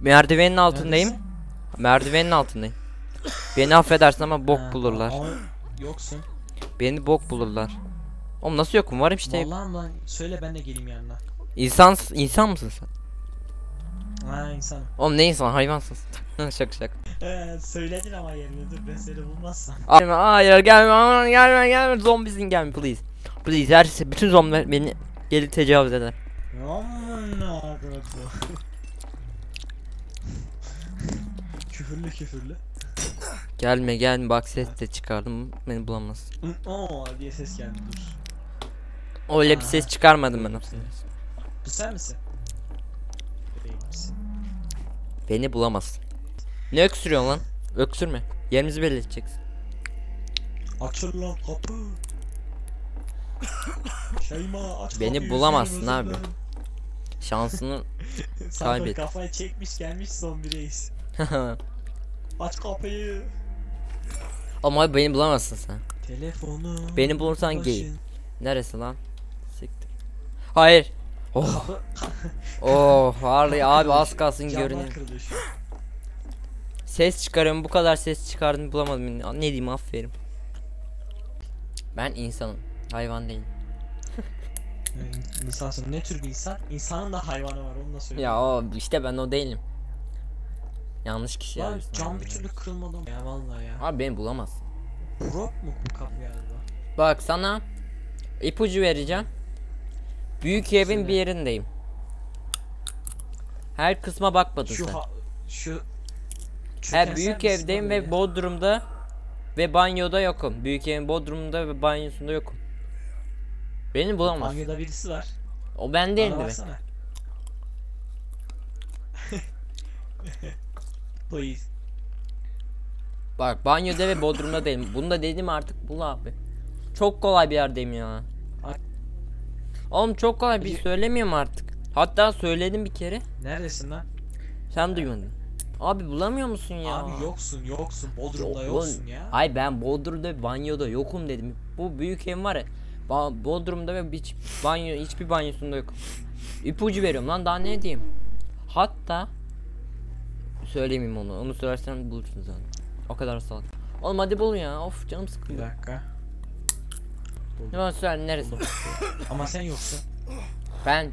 Merdivenin altındayım. Neredesin? Merdivenin altındayım. Beni affedersin ama bok Ha, bulurlar. ama Yoksun. Beni bok bulurlar. Oğlum nasıl yokum varım işte. Vallahi lan söyle ben de geleyim yanına. İnsan insan mısın sen? Ha insan. Oğlum ne insan hayvansın. şaka şaka. Ee, söyledin ama yerini dur ben seni bulmazsam. Gelme hayır gelme aman gelme gelme zombisin gelme please. Please her şey- bütün zombiler beni gelip tecavüz eder. Aman ağrıdı. Küfürlü küfürlü. Gelme gelme bak ses de çıkardım beni bulamaz. Oo diye ses geldi dur. Öyle bir ses çıkarmadım ben. Sen misin? Beni bulamazsın. Ne öksürüyorsun lan? Öksürme. Yerimizi belirleyeceksin. Açıl lan kapı. Şeyma aç Beni kapıyı, bulamazsın abi. özürlerin. Şansını Kaybet. kafayı çekmiş gelmiş zombi reis. Aç kapıyı. Ama beni bulamazsın sen. Telefonu. Beni bulursan gay. Neresi lan? Siktir. Hayır. Oh. Oh ya abi az kalsın görünüyor. Ses çıkarıyorum bu kadar ses çıkardım bulamadım. Ne diyeyim aferin. Ben insanım. Hayvan değilim. İnsansın. Ne tür bir insan? İnsanın da hayvanı var onu da söyleyeyim. Ya o işte ben o değilim. Yanlış kişi arıyorsun cam bir türlü kırılmadı mı? Ya vallahi ya. Abi beni bulamazsın. Prop mu bu kapı galiba? Bak sana ipucu vereceğim. Büyük evin bir yerindeyim. Her kısma bakmadın Şu sen. ha şu He Çöken büyük evdeyim ve öyle? bodrumda ve banyoda yokum. Büyük evin bodrumunda ve banyosunda yokum. Beni bulamaz. Banyoda birisi var. O ben değilim be. Please. Bak banyoda ve bodrumda değilim. Bunu da dedim artık bul abi. Çok kolay bir yerdeyim ya. Oğlum çok kolay bir söylemiyorum artık. Hatta söyledim bir kere. Neredesin lan? Sen duymadın. Abi bulamıyor musun ya? Abi yoksun yoksun. Bodrum'da Yok, yoksun ya. Ay ben Bodrum'da banyoda yokum dedim. Bu büyük ev var ya. Ba- Bodrum'da ve hiç banyo hiçbir banyosunda yokum. İpucu veriyorum lan daha ne diyeyim. Hatta söylemeyeyim onu. Onu söylersen bulursun zaten. O kadar salak. Oğlum hadi bul ya. Of canım Bir sıkıldı. dakika. Ne söyle neresi? Ama sen yoksun. Ben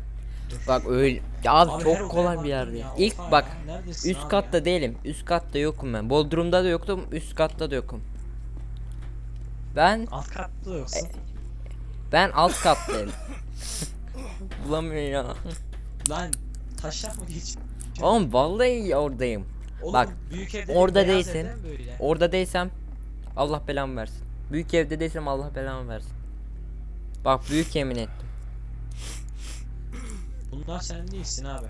bak öyle ya abi, Abi çok kolay bir yerde. ya, İlk bak ya, üst katta ya? değilim. Üst katta yokum ben. Bodrum'da da yoktum. Üst katta da yokum. Ben Alt katta yoksun. ben alt kattayım. Bulamıyor ya. Lan taşak mı geç? Oğlum vallahi oradayım. Oğlum, bak, büyük evde orada değilsin. Orada değilsem Allah belamı versin. Büyük evde değilsem Allah belamı versin. Bak büyük yemin ettim. Bunlar sen değilsin abi.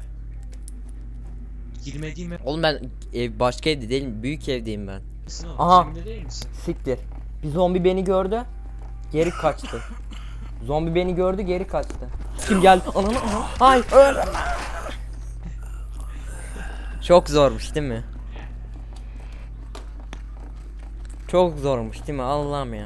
Girmediğim Oğlum ben ev başka evde değilim. Büyük evdeyim ben. oğlum. Aha. Değil misin? Siktir. Bir zombi beni gördü. Geri kaçtı. zombi beni gördü geri kaçtı. Kim geldi? Ananı Ay öl. Çok zormuş değil mi? Çok zormuş değil mi? Allah'ım ya.